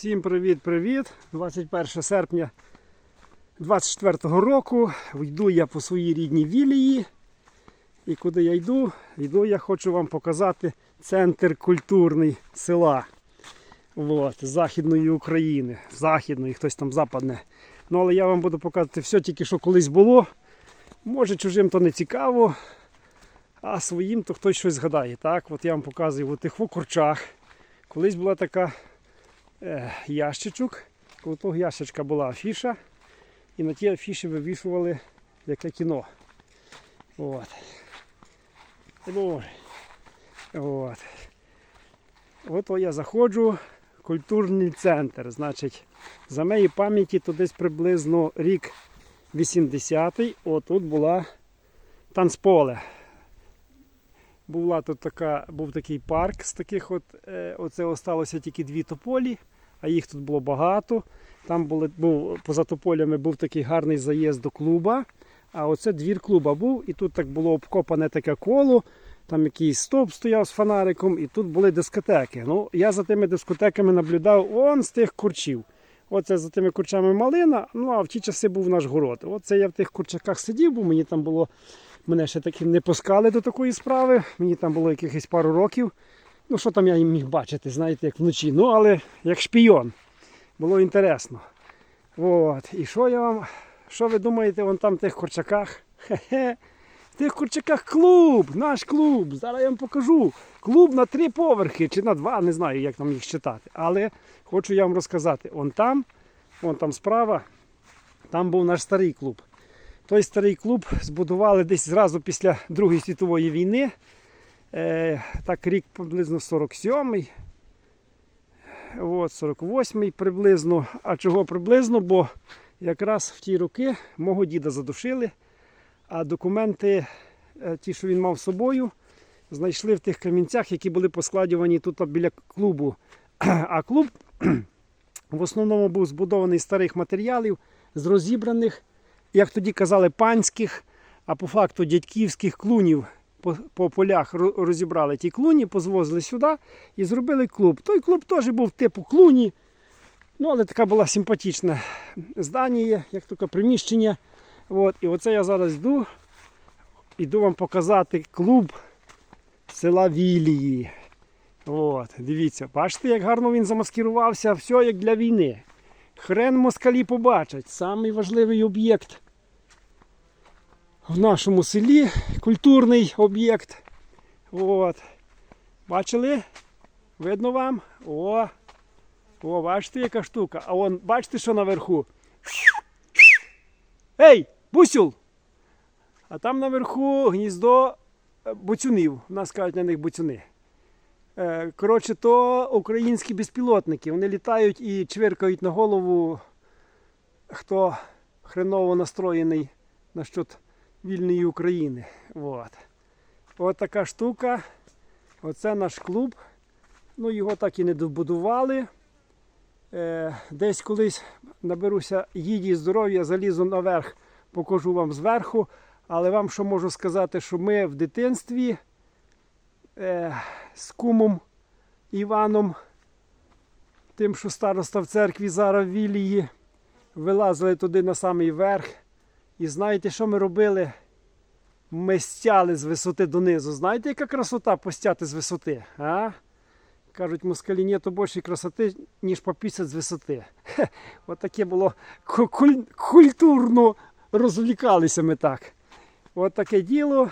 Всім привіт-привіт! 21 серпня 24 року. Йду я по своїй рідній вілії. І куди я йду? Йду, я хочу вам показати центр культурний села. От, Західної України. Західної, хтось там западне. Ну, але я вам буду показувати все тільки, що колись було. Може чужим то не цікаво, а своїм то хтось щось згадає. Так, от я вам показую у тих в курчах. Колись була така ящичок. Коло того ящичка була афіша. І на тій афіші вивішували яке кіно. От. Боже. От. От я заходжу. Культурний центр. Значить, за моєї пам'яті то десь приблизно рік 80-й. Отут була танцполе. Була тут така, був такий парк з таких от, е, оце осталося тільки дві тополі, а їх тут було багато. Там були, був, поза тополями був такий гарний заїзд до клуба. А оце двір клуба був, і тут так було обкопане таке коло, там якийсь стовп стояв з фонариком, і тут були дискотеки. Ну, я за тими дискотеками наблюдав он з тих курчів. Оце за тими курчами малина, ну а в ті часи був наш город. Оце я в тих курчаках сидів, бо мені там було Мене ще таки не пускали до такої справи. Мені там було якихось пару років. Ну, що там я їм міг бачити, знаєте, як вночі. Ну, але як шпійон. Було інтересно. От. І що я вам. Що ви думаєте, вон там в тих курчаках? Хе-хе. В тих курчаках клуб, наш клуб. Зараз я вам покажу. Клуб на три поверхи чи на два, не знаю, як там їх читати. Але хочу я вам розказати. Он там, вон там справа, там був наш старий клуб. Той старий клуб збудували десь зразу після Другої світової війни. Е, так, рік приблизно 47-й. От, 48-й приблизно. А чого приблизно? Бо якраз в ті роки мого діда задушили, а документи, е, ті, що він мав з собою, знайшли в тих камінцях, які були поскладювані тут біля клубу. А клуб в основному був збудований з старих матеріалів, з розібраних як тоді казали, панських, а по факту дядьківських клунів по, по полях розібрали ті клуні, позвозили сюди і зробили клуб. Той клуб теж був типу клуні, ну але така була симпатична здання, як таке приміщення. От, і оце я зараз йду, іду вам показати клуб села Вілії. От, дивіться, бачите, як гарно він замаскирувався, все як для війни. Хрен москалі побачать. Самий важливий об'єкт в нашому селі. Культурний об'єкт. От. Бачили? Видно вам? О! О, бачите, яка штука. А вон, бачите, що наверху? Ей, бусюл! А там наверху гніздо е, буцюнів. У нас кажуть на них буцюни. Е, Коротше, то українські безпілотники. Вони літають і чвиркають на голову, хто хреново настроєний насчет вільної України. От. От така штука. Оце наш клуб. Ну, його так і не добудували. Е, Десь колись наберуся їді здоров'я, залізу наверх, покажу вам зверху. Але вам що можу сказати, що ми в дитинстві е, з кумом Іваном, тим, що староста в церкві зараз в Вілії, вилазили туди на самий верх. І знаєте, що ми робили? Ми стяли з висоти донизу. Знаєте, яка красота постяти з висоти? А? Кажуть, москалі ні, то більше красоти, ніж попісять з висоти. Хе, от таке було куль- культурно розвлікалися ми так. От таке діло.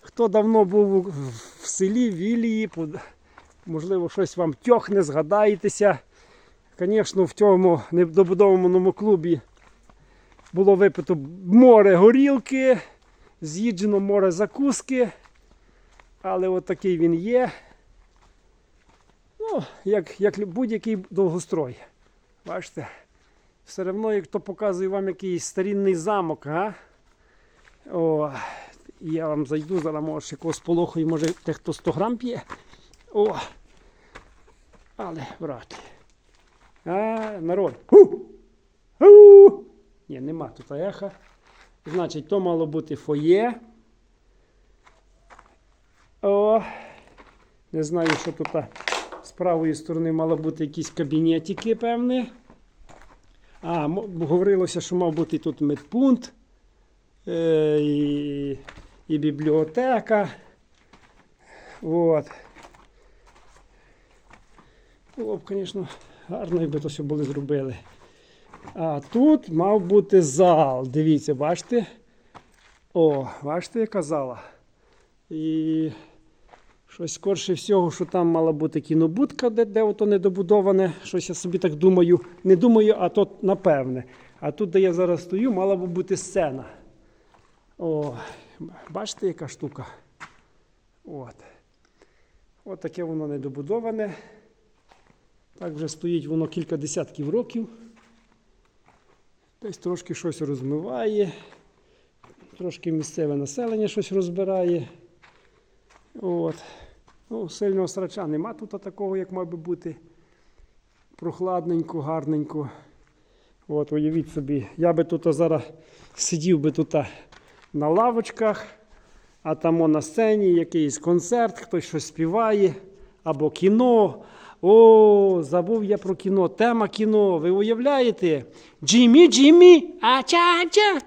Хто давно був в селі Вілії, под- можливо, щось вам тьохне, згадаєтеся. Звісно, в цьому недобудованому клубі було випито море горілки, з'їджено море закуски. Але от він є. Ну, як, як будь-який довгострой. Бачите? Все одно, як то показує вам якийсь старінний замок, а? О, я вам зайду, зараз може ще когось полохаю, може те, хто 100 грам п'є. О! Але, брат. А, народ. Ху! Ху! Ні, нема тут еха. Значить, то мало бути фоє. О! Не знаю, що тут з правої сторони мало бути якісь кабінетики, певне. А, говорилося, що мав бути тут медпункт е, і, і бібліотека. От. Було б, звісно, гарно, якби то все були зробили. А тут мав бути зал. Дивіться, бачите? О, бачите, яка зала. І щось скорше всього, що там мала бути кінобудка, де, де ото недобудоване. Щось я собі так думаю. Не думаю, а то напевне. А тут, де я зараз стою, мала б бути сцена. О, бачите, яка штука? От. От таке воно недобудоване. Так вже стоїть воно кілька десятків років. Десь трошки щось розмиває, трошки місцеве населення щось розбирає. От. Ну, сильного срача нема тут такого, як мав би бути. Прохладненько, гарненько. От, уявіть собі, я би тут зараз сидів би тут на лавочках, а там на сцені якийсь концерт, хтось щось співає, або кіно. О, забув я про кіно. Тема кіно. Ви уявляєте? Джиммі, Джиммі, ача-ача.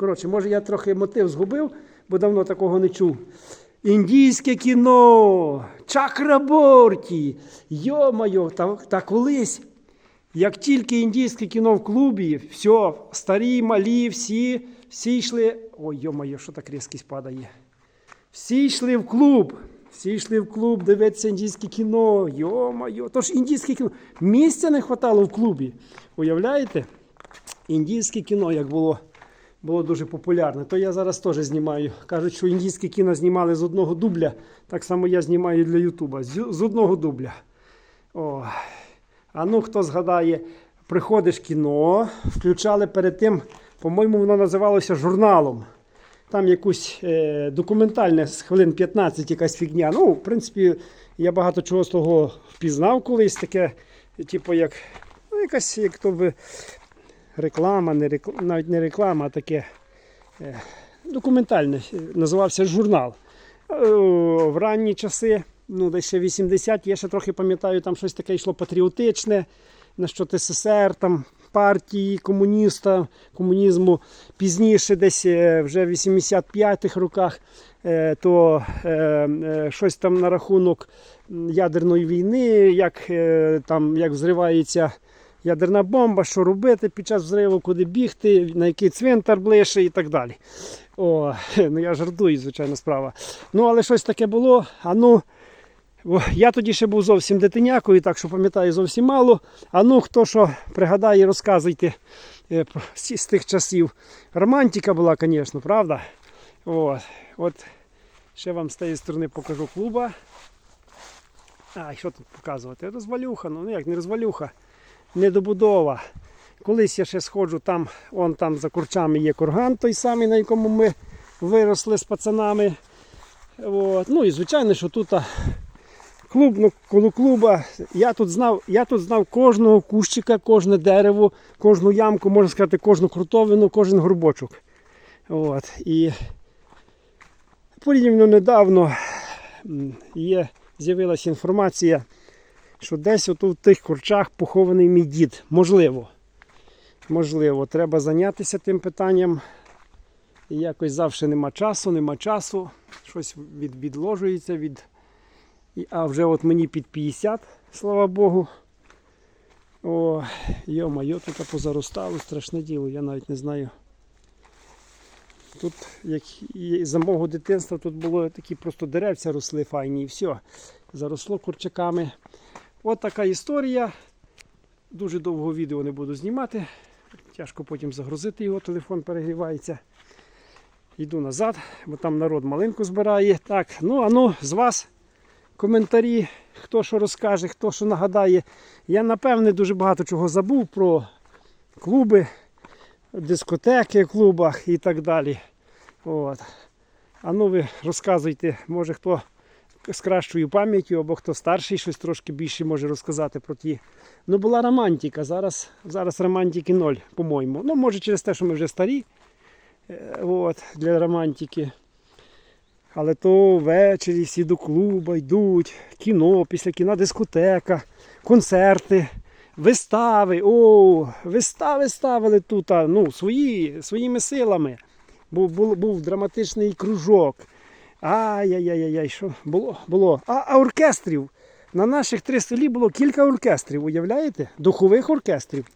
Коротше, може я трохи мотив згубив, бо давно такого не чув. Індійське кіно, Чакраборті. Йо-моє, та, та колись як тільки індійське кіно в клубі, все, старі, малі, всі, всі йшли. Ой, йо-моє, що так різкість падає. Всі йшли в клуб. Всі йшли в клуб дивитися індійське кіно. Йо-моє. Тож індійське кіно. Місця не хватало в клубі. Уявляєте? Індійське кіно, як було, було дуже популярне. То я зараз теж знімаю. Кажуть, що індійське кіно знімали з одного дубля. Так само я знімаю для Ютуба. З одного дубля. О. А ну хто згадає, приходиш кіно, включали перед тим, по-моєму, воно називалося журналом. Там якусь е, документальне з хвилин 15 якась фігня. Ну, в принципі, я багато чого з того впізнав колись, таке, типу, як, ну, якась, як то би реклама, не реклама, навіть не реклама, а таке е, документальне, е, називався журнал. Е, в ранні часи, ну, десь ще 80, я ще трохи пам'ятаю, там щось таке йшло патріотичне, на що СССР, там, партії, комуніста, комунізму. Пізніше, десь е, вже в 85-х роках, е, то е, щось там на рахунок ядерної війни, як, там, як взривається ядерна бомба, що робити під час взриву, куди бігти, на який цвинтар ближче і так далі. О, ну я жартую, звичайно, справа. Ну, але щось таке було. А ну, я тоді ще був зовсім дитинякою, так що пам'ятаю зовсім мало. А ну, хто що пригадає, розказуйте е, з тих часів. Романтика була, звісно, правда? От, от ще вам з тієї сторони покажу клуба. А, що тут показувати? Розвалюха, ну як не розвалюха, недобудова. Колись я ще сходжу, там, он там за курчами є курган, той самий, на якому ми виросли з пацанами. От. Ну і звичайно, що тут клуб, ну, коло клуба. Я тут знав, я тут знав кожного кущика, кожне дерево, кожну ямку, можна сказати, кожну крутовину, кожен горбочок. От. І порівняно недавно є, з'явилася інформація, що десь отут в тих курчах похований мій дід. Можливо. Можливо, треба зайнятися тим питанням. І якось завжди нема часу, нема часу. Щось від, відложується від. А вже от мені під 50, слава Богу. О, йо-майо, тут позаростало, страшне діло, я навіть не знаю. Тут, як і за мого дитинства, тут було такі просто деревця росли файні і все. Заросло курчаками. От така історія. Дуже довго відео не буду знімати. Тяжко потім загрузити його, телефон перегрівається. Йду назад, бо там народ малинку збирає. Так, ну а ну з вас коментарі, хто що розкаже, хто що нагадає. Я напевне дуже багато чого забув про клуби, дискотеки в клубах і так далі. От. А ну ви розказуйте, може хто з кращою пам'яттю, або хто старший, щось трошки більше може розказати про ті. Ну була романтика, зараз, зараз романтики ноль, по-моєму. Ну, може через те, що ми вже старі. е, от, для романтики. Але то ввечері всі до клубу йдуть, кіно, після кіна дискотека, концерти, вистави. О, вистави ставили тут, ну, свої, своїми силами. Був, був, був драматичний кружок. Ай-яй-яй-яй, що було? було. А, а оркестрів. На наших три селі було кілька оркестрів, уявляєте? Духових оркестрів.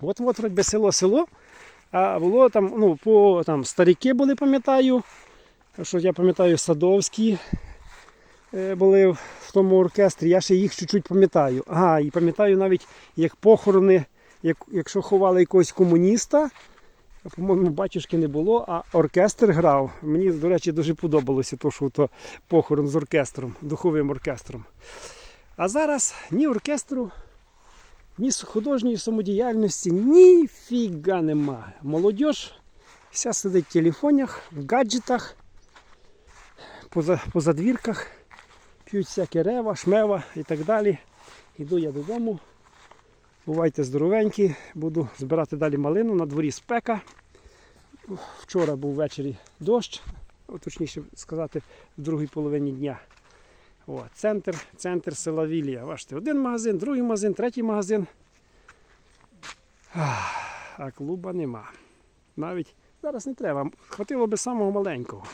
От от вроді село село. А було там, ну, по там старіки були, пам'ятаю. Що я пам'ятаю, Садовські е, були в тому оркестрі. Я ще їх чуть-чуть пам'ятаю. Ага, і пам'ятаю навіть, як похорони, як, якщо ховали якогось комуніста, по-моєму, батюшки не було, а оркестр грав. Мені, до речі, дуже подобалося, то, що то похорон з оркестром, духовим оркестром. А зараз ні оркестру, ні художньої самодіяльності, ніфіга нема. Молодь вся сидить в телефонах, в гаджетах, по задвірках, п'ють всяке рева, шмева і так далі. Іду я додому. Бувайте здоровенькі, буду збирати далі малину, на дворі спека. Вчора був ввечері дощ, точніше сказати, в другій половині дня. О, центр, центр села Вілія. Бачите, один магазин, другий магазин, третій магазин. А клуба нема. Навіть зараз не треба. Хватило би самого маленького.